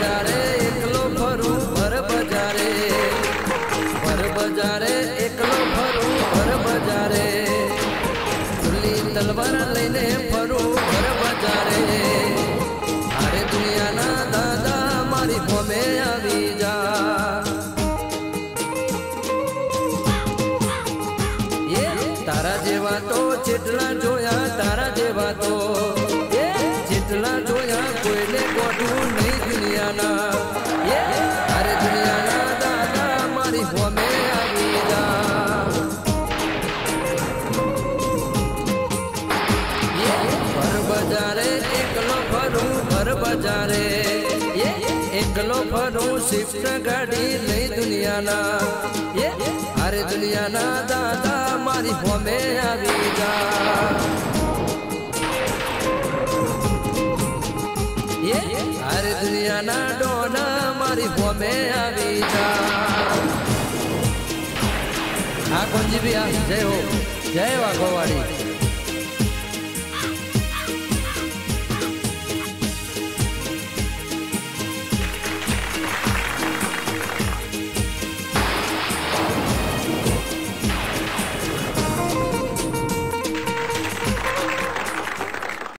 બજારે એકલો ફરું, ભર બજારે. ભર બજારે એકલો ફરું, ભર બજારે. ખુલ્લી તલવાર લઈને ફરું, ભર બજારે. અરે દુનિયાના દાદા મારી ભોમે આવી જા. તારા જેવા તો જેટલા જોયા, તારા જેવા તો. જેટલા જોયા કોઈને ગોઠવું નહીં દુનિયાના એ અરે દુનિયાના દાદા મારી હોમે આવી જા એ ભર બજારે એકલો ફરું ભર બજારે એ એકલો ફરું શિફ્ટ ગાડી લઈ દુનિયાના એ અરે દુનિયાના દાદા મારી હોમે આવી જા અરે દુનિયાના ડોના મારી હોમે આવી જા. આ કોંજી બી જય હો. જય વાઘોવાડી.